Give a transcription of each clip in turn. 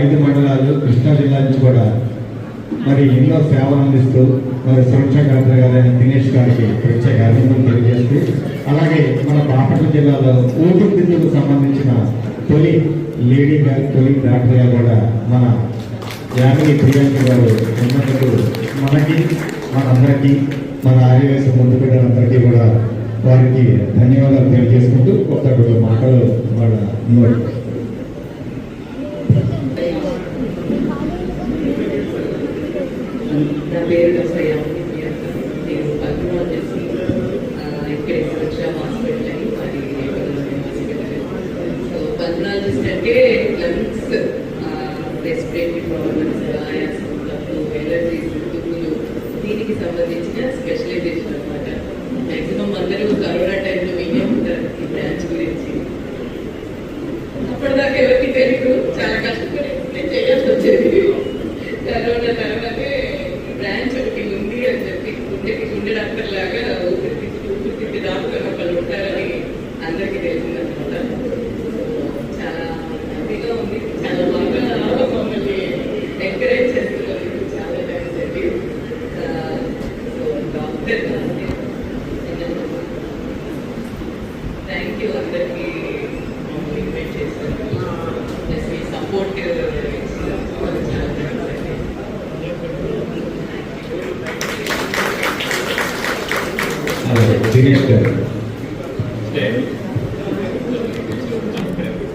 ఐదు మండలాలు కృష్ణా జిల్లా నుంచి కూడా మరి ఎన్నో సేవలు అందిస్తూ మరి సురక్ష కలెక్టర్ గారైన దినేష్ గారికి ప్రత్యేక అభినందనలు తెలియజేస్తూ అలాగే మన బాపట్ల జిల్లాలో ఊపిరితిత్తులకు సంబంధించిన తొలి లేడీ గారు తొలి డాక్టర్ గారు కూడా మన యామిని ప్రియాంక గారు ఉన్నందుకు మనకి మనందరికీ మన ఆర్యవేశ ముందు పిల్లలందరికీ కూడా వారికి ధన్యవాదాలు తెలియజేసుకుంటూ కొత్త మాటలు వాళ్ళ నోటి నా పేరు దసయ్య నేను పద్మ వచ్చేసి ఇక్కడే సురక్ష హాస్పిటల్ అని మరి సో పద్నాలజిస్ట్ అంటే లంగ్స్ రెస్పిరేటరీ ప్రాబ్లమ్స్ ఆయాసం ఎలర్జీస్ తుమ్ములు దీనికి సంబంధించిన స్పెషలైజేషన్ అనమాట మ్యాక్సిమం అందరూ కరోనా టైంలో వినే ఉంటారు ఈ బ్రాంచ్ గురించి. అప్పటిదాకా ఎవరికి తెలియదు చాలా కష్టపడి ఎక్స్ప్లెయిన్ చేయాల్సి వచ్చేది కరోనా తర్వాతే బ్రాంచ్ ఒకటి ఉంది అని చెప్పి గుండెకి గుండె డాక్టర్ లాగా ఊపిరితిత్తి ఊపిరితిత్తి డాక్టర్ ఒకళ్ళు ఉంటారని అందరికీ తెలిసిందనమాట చాలా హ్యాపీగా ఉంది చాలా బాగా మమ్మల్ని ఎంకరేజ్ చేస్తున్నారు చాలా థ్యాంక్స్ అండి సో డాక్టర్ థ్యాంక్ యూ అందరికీ మమ్మల్ని ఇన్వైట్ చేశారు ప్లస్ మీ సపోర్ట్ చాలా థ్యాంక్స్ అండి అలాగే దినేష్ గారు అంటే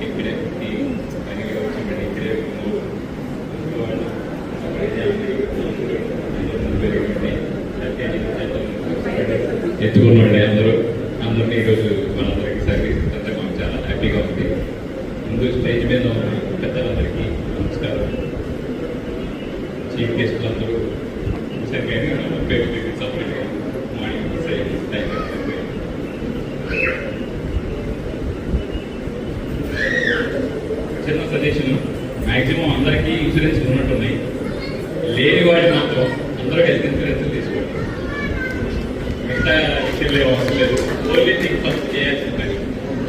ఇక్కడే పుట్టి పనిగా వచ్చి మళ్ళీ ఇక్కడే ఉన్నాము. వాళ్ళు పెరిగింది. ఎత్తుకున్నాడు అందరూ అందరినీ ఈరోజు మనందరికీ సర్వీస్ అంతా మాకు చాలా హ్యాపీగా ఉంది. ముందు స్టేజ్ మీద ఉన్న పెద్దలందరికీ నమస్కారం. చీఫ్ గెస్ట్లు అందరూ చూసారు కానీ పేరు సపరేట్గా మార్నింగ్ సైడ్ టైం అయిపోయింది. చిన్న సజెషన్ మ్యాక్సిమం అందరికీ ఇన్సూరెన్స్ ఉన్నట్టున్నాయి. లేని వాడి మాత్రం అందరూ హెల్త్ ఇన్సూరెన్స్ విషయంలో ఏం అవసరం లేదు. ఓన్లీ ఫస్ట్ చేయాల్సిన పని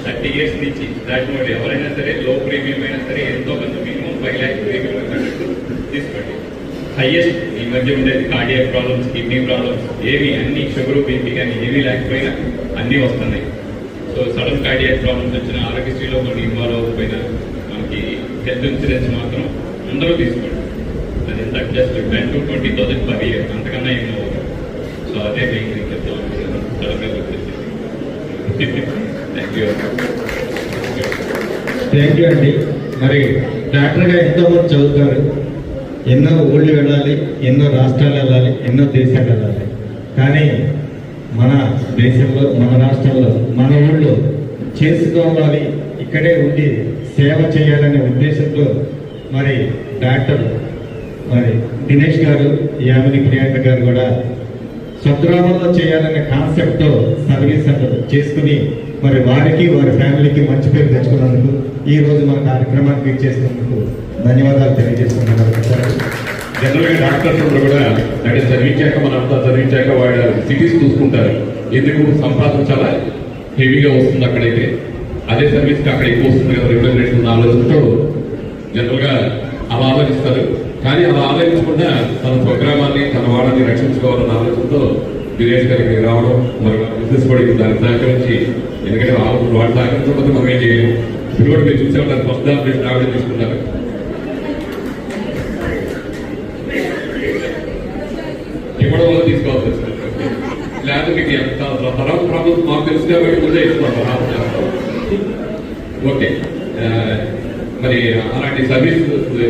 థర్టీ ఇయర్స్ నుంచి దాటిన ఎవరైనా సరే లో ప్రీమియం అయినా సరే ఎంతో కొంత మినిమం ఫైవ్ ల్యాక్స్ ప్రీమియం తీసుకోండి. హైయెస్ట్ ఈ మధ్య ఉండేది కార్డియక్ ప్రాబ్లమ్స్ కిడ్నీ ప్రాబ్లమ్స్ ఏవి అన్ని షుగర్ బీపీ కానీ ఏవి లేకపోయినా అన్నీ వస్తున్నాయి. సో సడన్ కార్డియక్ ప్రాబ్లమ్స్ వచ్చిన ఆరోగ్యశ్రీలో కొన్ని ఇన్వాల్వ్ అవ్వకపోయినా మనకి హెల్త్ ఇన్సూరెన్స్ మాత్రం అందరూ తీసుకోండి. అది ఎంత just ten to twenty thousand per year అంతకన్నా ఏమో అవ్వదు. సో అదే మెయిన్ చెప్తాను థ్యాంక్ యూ అండి. మరి డాక్టర్గా ఎంతో మంది చదువుతారు? ఎన్నో ఊళ్ళు వెళ్ళాలి ఎన్నో రాష్ట్రాలు వెళ్ళాలి ఎన్నో దేశాలు వెళ్ళాలి. కానీ మన దేశంలో మన రాష్ట్రంలో మన ఊళ్ళో చేసుకోవాలి ఇక్కడే ఉండి సేవ చేయాలనే ఉద్దేశంతో మరి డాక్టర్ మరి దినేష్ గారు యామిని ప్రియాంక గారు కూడా స్వగ్రామంలో చేయాలనే కాన్సెప్ట్ సర్వీస్ సెంటర్ చేసుకుని మరి వారికి వారి ఫ్యామిలీకి మంచి పేరు తెచ్చుకున్నందుకు ఈ రోజు మన కార్యక్రమానికి చేసినందుకు ధన్యవాదాలు తెలియజేస్తున్నాను జనరల్గా డాక్టర్స్ కూడా అంటే చదివించాక మనంతా చదివించాక వాళ్ళ సిటీస్ చూసుకుంటారు. ఎందుకు? సంపాదన చాలా హెవీగా వస్తుంది అక్కడైతే. అదే సర్వీస్కి అక్కడ ఎక్కువ వస్తుంది కదా రెగ్యులర్ ఉన్న ఆలోచనతో జనరల్గా అలా ఆలోచిస్తారు కానీ అలా ఆలోచించకుండా తన స్వగ్రామాన్ని తన వాళ్ళని రక్షించుకోవాలన్న ఆలోచనతో దినేష్ గారికి రావడం మరి బిజినెస్ కూడా ఇప్పుడు దానికి సహకరించి ఎందుకంటే వాళ్ళు వాళ్ళు సహకరించకపోతే మనం ఏం చేయలేము. ఇప్పుడు కూడా మీరు చూసే ఉంటారు ఫస్ట్ ఆపరేషన్ ఆవిడ తీసుకున్నారు. ఇవ్వడం వల్ల తీసుకోవాల్సి వస్తుంది లేదా మీకు ఎంత తర్వాత ప్రాబ్లమ్స్ మాకు తెలుసు కాబట్టి ముందే ఇస్తున్నాం ఓకే. మరి అలాంటి సర్వీస్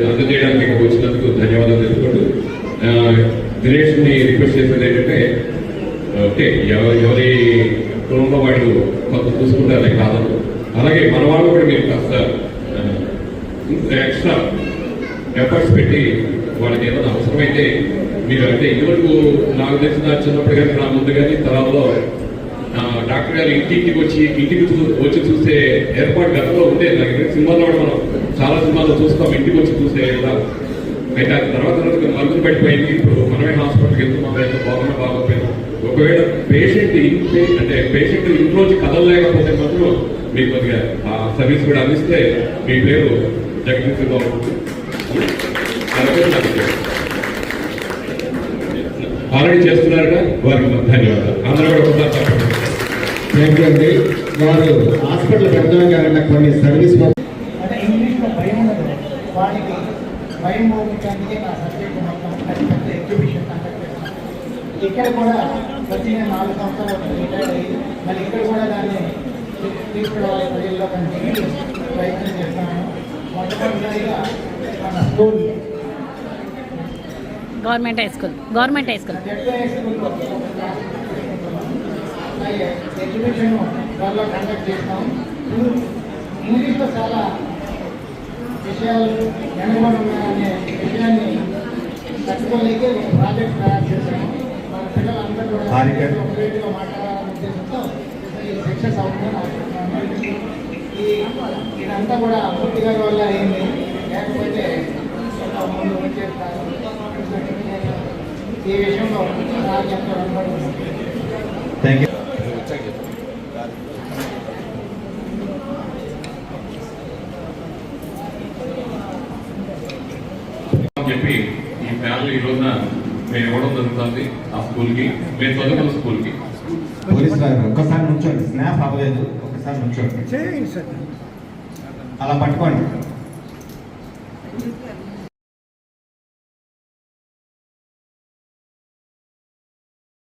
అందజేయడానికి వచ్చినందుకు ధన్యవాదాలు తెలుసుకుంటూ దినేష్ని రిక్వెస్ట్ చేసేది ఏంటంటే ఓకే ఎవరి కుటుంబం వాళ్ళు కొంత చూసుకుంటారు కాదు. అలాగే మన వాళ్ళు కూడా మీరు కాస్త ఎక్స్ట్రా ఎఫర్ట్స్ పెట్టి వాళ్ళకి ఏదైనా అవసరమైతే మీరు అంటే ఇదివరకు నాకు తెలిసిన చిన్నప్పుడు కానీ నా ముందు కానీ తరాల్లో డాక్టర్ గారు ఇంటింటికి వచ్చి ఇంటికి వచ్చి చూసే ఏర్పాటు గతంలో ఉండే నాకు తెలిసి సినిమాల్లో కూడా మనం చాలా సినిమాల్లో చూస్తాం ఇంటికి వచ్చి చూసే ఇలా. అయితే ఆ తర్వాత తర్వాత మరుగులు పడిపోయింది. ఇప్పుడు మనమే హాస్పిటల్కి వెళ్తున్నాం బాగున్నా బాగోపోయినా ఒకవేళ పేషెంట్ ఇంట్లో అంటే పేషెంట్ ఇంట్లోంచి కదలలేకపోతే మాత్రం మీకు కొద్దిగా ఆ సర్వీస్ కూడా అందిస్తే మీ పేరు జగదీశ్ బాబు ఆల్రెడీ చేస్తున్నారుగా వారికి ధన్యవాదాలు. అందరూ కూడా వారు హాస్పిటల్ పెట్టడమే కాకుండా కొన్ని సర్వీస్ భయం నా సబ్జెక్ట్ మొత్తం ఎగ్జిబిషన్ కండక్ట్ ఇక్కడ కూడా ప్రతి నేను నాలుగు సంవత్సరాలు రిటైర్ అయ్యి మళ్ళీ ఇక్కడ కూడా దాన్ని తీసుకురావాలి ప్రజల్లో కంటిన్యూ ప్రయత్నం చేస్తాను. మొట్టమొదటిగా మన school. Government high school government high school. Exhibition త్వరలో కండక్ట్ చేస్తాం. ఇంగ్లీష్లో చాలా విషయాలు వెనుకబడి ఉన్నాయనే విషయాన్ని తట్టుకోలేక ఒక ప్రాజెక్ట్ తయారు ఇదంతా కూడా మూర్తి గారి వల్ల అయింది లేకపోతే ఈ విషయంలో. థ్యాంక్ యూ చెప్పి ఈ ఫ్యామిలీ ఈ రోజున మేము ఇవ్వడం జరుగుతుంది ఆ స్కూల్కి. మేము చదువుకున్న స్కూల్కి. పోలీస్ గారు ఒక్కసారి నుంచోండి. స్నాప్ అవ్వలేదు. ఒక్కసారి నుంచోండి. అలా పట్టుకోండి.